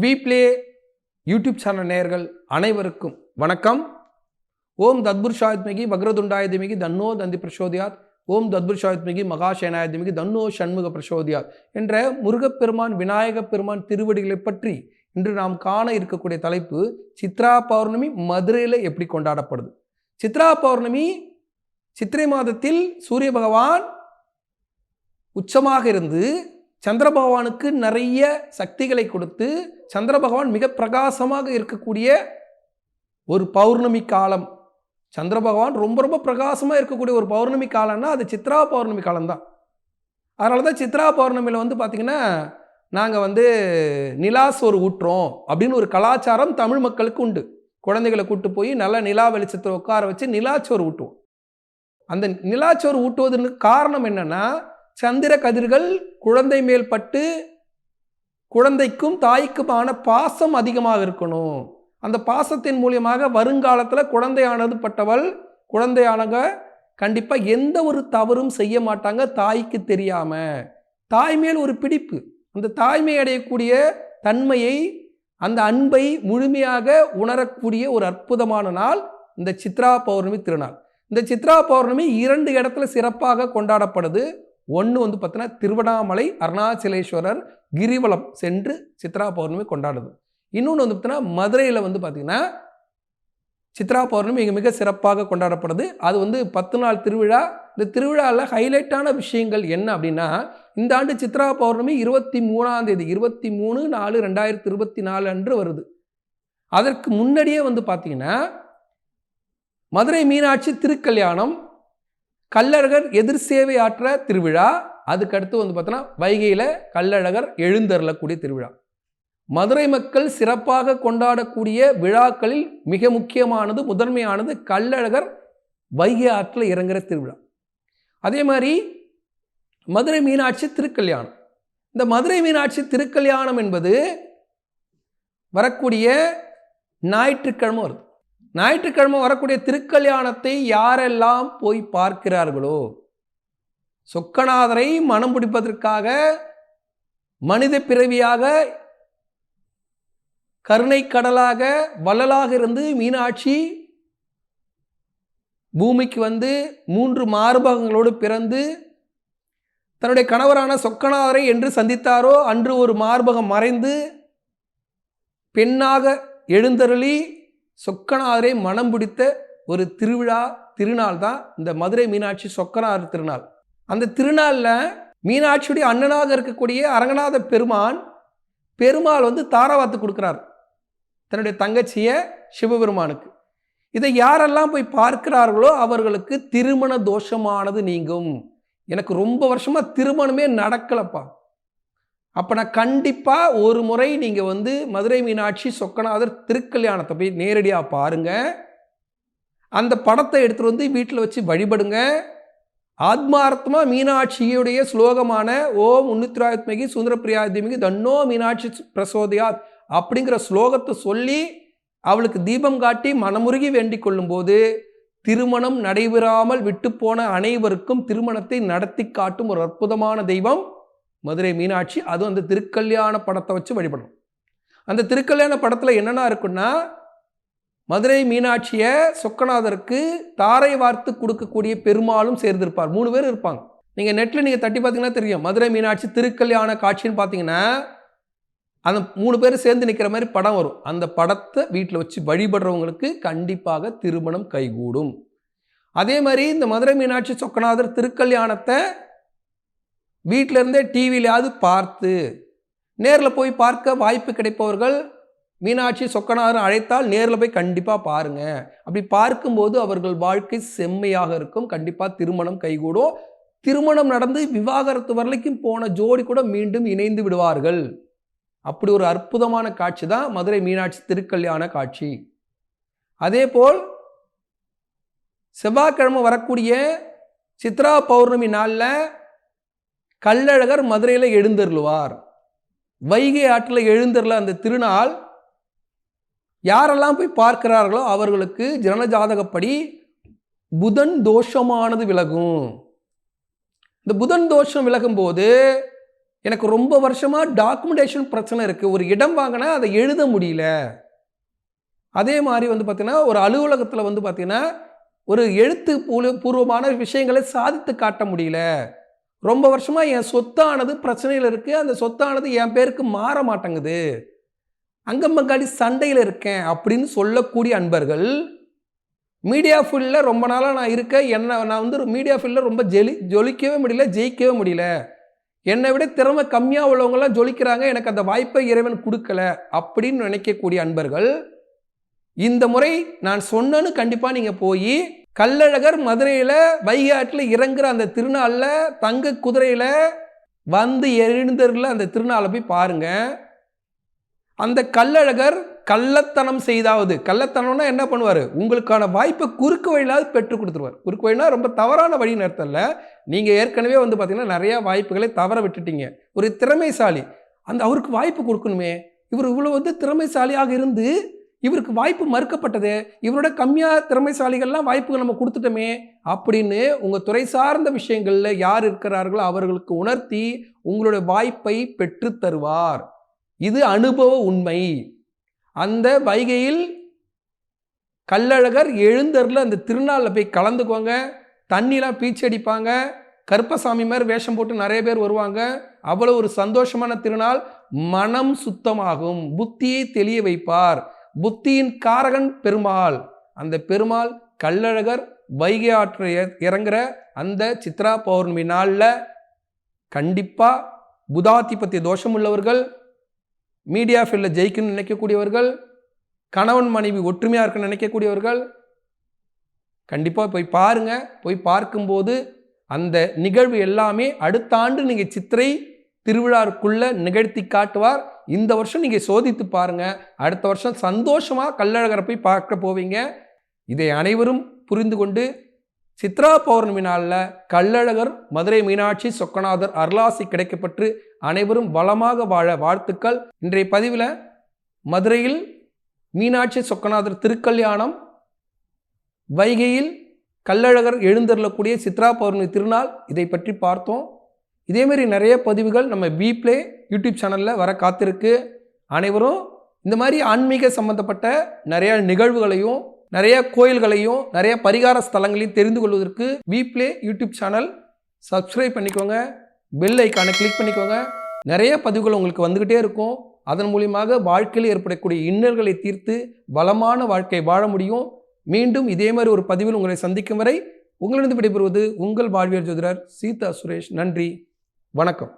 We play YouTube channel நேயர்கள் அனைவருக்கும் வணக்கம். ஓம் தத்புருஷாயுத்மிகி வக்ரதுண்டாயுதமிகி தன்னோ தந்தி பிரசோதியாத். ஓம் தத்புருஷாயுத்மிகி மகாசேனாயுதமிகி தன்னோ சண்முக பிரசோதியாத் என்ற முருகப்பெருமான் விநாயகப் பெருமான் திருவடிகளை பற்றி இன்று நாம் காண இருக்கக்கூடிய தலைப்பு சித்ரா பௌர்ணமி மதுரையில் எப்படி கொண்டாடப்படுது. சித்ரா பௌர்ணமி சித்திரை மாதத்தில் சூரிய பகவான் உச்சமாக இருந்து சந்திர பகவானுக்கு நிறைய சக்திகளை கொடுத்து சந்திர பகவான் மிக பிரகாசமாக இருக்கக்கூடிய ஒரு பௌர்ணமி காலம். சந்திர பகவான் ரொம்ப ரொம்ப பிரகாசமாக இருக்கக்கூடிய ஒரு பௌர்ணமி காலம்னா அது சித்ரா பௌர்ணமி காலம்தான். அதனால தான் சித்ரா பௌர்ணமியில் வந்து பார்த்திங்கன்னா நாங்கள் வந்து நிலாசோறு ஊட்டுறோம் அப்படின்னு ஒரு கலாச்சாரம் தமிழ் மக்களுக்கு உண்டு. குழந்தைகளை கூட்டு போய் நல்லா நிலா வெளிச்சத்தை உட்கார வச்சு நிலாச்சோறு ஊட்டுவோம். அந்த நிலாச்சோறு ஊட்டுவதற்கு காரணம் என்னன்னா சந்திர கதிர்கள் குழந்தை மேல் பட்டு குழந்தைக்கும் தாய்க்குமான பாசம் அதிகமாக இருக்கணும். அந்த பாசத்தின் மூலியமாக வருங்காலத்தில் குழந்தையானது பட்டவள் குழந்தையானவங்க கண்டிப்பாக எந்த ஒரு தவறும் செய்ய மாட்டாங்க தாய்க்கு தெரியாமல் தாய் மேல் ஒரு பிடிப்பு. அந்த தாய்மை அடையக்கூடிய தன்மையை அந்த அன்பை முழுமையாக உணரக்கூடிய ஒரு அற்புதமான நாள் இந்த சித்ரா பௌர்ணமி திருநாள். இந்த சித்ரா பௌர்ணமி இரண்டு இடத்துல சிறப்பாக கொண்டாடப்படுது. ஒன்று வந்து பார்த்தீங்கன்னா திருவண்ணாமலை அருணாச்சலேஸ்வரர் கிரிவலம் சென்று சித்ரா பௌர்ணமி கொண்டாடுது. இன்னொன்று வந்து பார்த்தீங்கன்னா மதுரையில் வந்து பார்த்திங்கன்னா சித்ரா பௌர்ணமி மிக மிக சிறப்பாக கொண்டாடப்படுது. அது வந்து பத்து நாள் திருவிழா. இந்த திருவிழாவில் ஹைலைட்டான விஷயங்கள் என்ன அப்படின்னா இந்த ஆண்டு சித்ரா பௌர்ணமி இருபத்தி மூணாம் தேதி இருபத்தி மூணு நாலு ரெண்டாயிரத்தி இருபத்தி நாலு அன்று வருது. அதற்கு முன்னாடியே வந்து பார்த்தீங்கன்னா மதுரை மீனாட்சி திருக்கல்யாணம் கல்லழகர் எதிர் சேவை ஆற்ற திருவிழா. அதுக்கடுத்து வந்து பார்த்தோன்னா வைகையில் கள்ளழகர் எழுந்தருளக்கூடிய திருவிழா. மதுரை மக்கள் சிறப்பாக கொண்டாடக்கூடிய விழாக்களில் மிக முக்கியமானது முதன்மையானது கள்ளழகர் வைகை ஆற்றில் இறங்குற திருவிழா. அதே மாதிரி மதுரை மீனாட்சி திருக்கல்யாணம். இந்த மதுரை மீனாட்சி திருக்கல்யாணம் என்பது வரக்கூடிய ஞாயிற்றுக்கிழமை வருது. ஞாயிற்றுக்கிழமை வரக்கூடிய திருக்கல்யாணத்தை யாரெல்லாம் போய் பார்க்கிறார்களோ சொக்கநாதரை மனம் பிடிப்பதற்காக மனித பிறவியாக கருணை கடலாக வள்ளலாக இருந்து மீனாட்சி பூமிக்கு வந்து மூன்று மார்பகங்களோடு பிறந்து தன்னுடைய கணவரான சொக்கநாதரை என்று சந்தித்தாரோ அன்று ஒரு மார்பகம் மறைந்து பெண்ணாக எழுந்தருளி சொக்கனாரே மனம் பிடித்த ஒரு திருவிழா திருநாள் தான் இந்த மதுரை மீனாட்சி சொக்கனார் திருநாள். அந்த திருநாளில் மீனாட்சியுடைய அண்ணனாக இருக்கக்கூடிய அரங்கநாத பெருமான் பெருமாள் வந்து தாராவாத்து கொடுக்குறார். தன்னுடைய தங்கச்சியை சிவபெருமானுக்கு. இதை யாரெல்லாம் போய் பார்க்கிறார்களோ அவர்களுக்கு திருமண தோஷமானது நீங்கும். எனக்கு ரொம்ப வருஷமாக திருமணமே நடக்கலப்பா. அப்போ நான் கண்டிப்பாக ஒரு முறை நீங்கள் வந்து மதுரை மீனாட்சி சொக்கநாதர் திருக்கல்யாணத்தை போய் நேரடியாக பாருங்கள் அந்த படத்தை எடுத்துகிட்டு வந்து வீட்டில் வச்சு வழிபடுங்க. ஆத்மார்த்தமாக மீனாட்சியுடைய ஸ்லோகமான ஓம் உன்னித்ராயுத்மிகி சுந்தரப்பிரியாத்மிகி தன்னோ மீனாட்சி பிரசோதயாத் அப்படிங்கிற ஸ்லோகத்தை சொல்லி அவளுக்கு தீபம் காட்டி மனமுருகி வேண்டிக் கொள்ளும்போது திருமணம் நடைபெறாமல் விட்டுப்போன அனைவருக்கும் திருமணத்தை நடத்தி காட்டும் ஒரு அற்புதமான தெய்வம். மதுரை மீனாட்சி அதுவும் அந்த திருக்கல்யாண படத்தை வச்சு வழிபடணும். அந்த திருக்கல்யாண படத்தில் என்னென்னா இருக்குன்னா மதுரை மீனாட்சியை சொக்கநாதருக்கு தாரை வார்த்து கொடுக்கக்கூடிய பெருமாளும் சேர்ந்திருப்பார். மூணு பேர் இருப்பாங்க. நீங்கள் நெட்டில் நீங்கள் தட்டி பார்த்தீங்கன்னா தெரியும். மதுரை மீனாட்சி திருக்கல்யாண காட்சின்னு பார்த்தீங்கன்னா அந்த மூணு பேர் சேர்ந்து நிற்கிற மாதிரி படம் வரும். அந்த படத்தை வீட்டில் வச்சு வழிபடுறவங்களுக்கு கண்டிப்பாக திருமணம் கைகூடும். அதே மாதிரி இந்த மதுரை மீனாட்சி சொக்கநாதர் திருக்கல்யாணத்தை வீட்டில் இருந்தே டிவியிலையாவது பார்த்து நேரில் போய் பார்க்க வாய்ப்பு கிடைப்பவர்கள் மீனாட்சி சொக்கனாரும் அழைத்தால் நேரில் போய் கண்டிப்பாக பாருங்கள் அப்படி பார்க்கும்போது அவர்கள் வாழ்க்கை செம்மையாக இருக்கும். கண்டிப்பாக திருமணம் கைகூடும். திருமணம் நடந்து விவாகரத்து வரலைக்கும் போன ஜோடி கூட மீண்டும் இணைந்து விடுவார்கள். அப்படி ஒரு அற்புதமான காட்சி தான் மதுரை மீனாட்சி திருக்கல்யாண காட்சி. அதே போல் செவ்வாய்க்கிழமை வரக்கூடிய சித்ரா பௌர்ணமி நாளில் கள்ளழகர் மதுரையில் எழுந்தருளுவார். வைகை ஆற்றில் எழுந்தருள அந்த திருநாள் யாரெல்லாம் போய் பார்க்கிறார்களோ அவர்களுக்கு ஜனஜாதகப்படி புதன் தோஷமானது விலகும். இந்த புதன் தோஷம் விலகும்போது எனக்கு ரொம்ப வருஷமாக டாக்குமெண்டேஷன் பிரச்சனை இருக்குது ஒரு இடம் வாங்கினா அதை எழுத முடியல. அதே மாதிரி வந்து பார்த்திங்கன்னா ஒரு அலுவலகத்தில் வந்து பார்த்தீங்கன்னா ஒரு எழுத்து பூ பூர்வமான விஷயங்களை சாதித்து காட்ட முடியல. ரொம்ப வருஷமாக என் சொத்தானது பிரச்சனையில் இருக்குது அந்த சொத்தானது என் பேருக்கு மாற மாட்டேங்குது. அங்கம்பங்காடி சண்டையில் இருக்கேன் அப்படின்னு சொல்லக்கூடிய அன்பர்கள் மீடியா ஃபீல்டில் ரொம்ப நாளாக நான் இருக்க என்னை நான் வந்து மீடியா ஃபீல்டில் ரொம்ப ஜெலி ஜொலிக்கவே முடியல ஜெயிக்கவே முடியல. என்னை விட திறமை கம்மியாக உள்ளவங்களாம் ஜொலிக்கிறாங்க. எனக்கு அந்த வாய்ப்பை இறைவன் கொடுக்கல அப்படின்னு நினைக்கக்கூடிய அன்பர்கள் இந்த முறை நான் சொன்னேன்னு கண்டிப்பாக நீங்கள் போய் கள்ளழகர் மதுரையில் வைகாட்டில் இறங்குற அந்த திருநாளில் தங்க குதிரையில் வந்து எழுந்தரில் அந்த திருநாளை போய் பாருங்கள் அந்த கல்லழகர் கள்ளத்தனம் செய்தாவது கள்ளத்தனம்னா என்ன பண்ணுவார்? உங்களுக்கான வாய்ப்பை குறுக்கு வழியிலாவது பெற்றுக் கொடுத்துருவார். குறுக்கு வழினா ரொம்ப தவறான வழி நடத்தல நீங்கள் ஏற்கனவே வந்து பார்த்தீங்கன்னா நிறையா வாய்ப்புகளை தவற விட்டுட்டீங்க. ஒரு திறமைசாலி. அந்த அவருக்கு வாய்ப்பு கொடுக்கணுமே. இவர் இவ்வளோ வந்து திறமைசாலியாக இருந்து இவருக்கு வாய்ப்பு மறுக்கப்பட்டது. இவரோட கம்மியாக திறமைசாலிகள்லாம் வாய்ப்புகள் நம்ம கொடுத்துட்டோமே அப்படின்னு உங்கள் துறை சார்ந்த விஷயங்களில் யார் இருக்கிறார்களோ அவர்களுக்கு உணர்த்தி உங்களுடைய வாய்ப்பை பெற்று தருவார். இது அனுபவ உண்மை. அந்த வைகையில் கள்ளழகர் எழுந்தரில் அந்த திருநாளில் போய் கலந்துக்குவாங்க தண்ணிலாம் பீச்சு அடிப்பாங்க கருப்பசாமி மாதிரி வேஷம் போட்டு நிறைய பேர் வருவாங்க. அவ்வளோ ஒரு சந்தோஷமான திருநாள். மனம் சுத்தமாகும். புத்தியை தெளிய வைப்பார். புத்தியின் காரகன் பெருமாள். அந்த பெருமாள் கள்ளழகர் வைகை ஆற்று இற- இறங்குற அந்த சித்ரா பௌர்ணமி நாளில் கண்டிப்பாக புதாதிபத்திய தோஷம் உள்ளவர்கள் மீடியா ஃபீல்டில் ஜெயிக்கணும்னு நினைக்கக்கூடியவர்கள் கணவன் மனைவி ஒற்றுமையாக இருக்குன்னு நினைக்கக்கூடியவர்கள் கண்டிப்பாக போய் பாருங்கள் போய் பார்க்கும்போது அந்த நிகழ்வு எல்லாமே அடுத்த ஆண்டு நீங்கள் சித்திரை திருவிழாவுக்குள்ளே நிகழ்த்தி காட்டுவார். இந்த வருஷம் நீங்கள் சோதித்து பாருங்கள் அடுத்த வருஷம் சந்தோஷமாக கள்ளழகரை போய் பார்க்க போவீங்க. இதை அனைவரும் புரிந்து கொண்டு சித்ரா பௌர்ணமி நாளில் கள்ளழகர் மதுரை மீனாட்சி சொக்கநாதர் அருளாசி கிடைக்கப்பட்டு அனைவரும் வளமாக வாழ வாழ்த்துக்கள். இன்றைய பதிவில் மதுரையில் மீனாட்சி சொக்கநாதர் திருக்கல்யாணம் வைகையில் கள்ளழகர் எழுந்தருளக்கூடிய சித்ரா பௌர்ணமி திருநாள் இதை பற்றி பார்த்தோம். இதேமாரி நிறைய பதிவுகள் நம்ம பிப்ளே யூடியூப் சேனலில் வர காத்திருக்கு. அனைவரும் இந்த மாதிரி ஆன்மீக சம்பந்தப்பட்ட நிறைய நிகழ்வுகளையும் நிறைய கோயில்களையும் நிறைய பரிகார ஸ்தலங்களையும் தெரிந்து கொள்வதற்கு பிப்ளே யூடியூப் சேனல் சப்ஸ்கிரைப் பண்ணிக்கோங்க. பெல் ஐக்கானை கிளிக் பண்ணிக்கோங்க. நிறைய பதிவுகள் உங்களுக்கு வந்துக்கிட்டே இருக்கும். அதன் மூலியமாக வாழ்க்கையில் ஏற்படக்கூடிய இன்னல்களை தீர்த்து பலமான வாழ்க்கை வாழ முடியும். மீண்டும் இதே மாதிரி ஒரு பதிவில் உங்களை சந்திக்கும் வரை உங்களிடம் விடைபெறுவது உங்கள் வாழ்வியல் ஜோதிடர் சீதா சுரேஷ். நன்றி. வணக்கம்.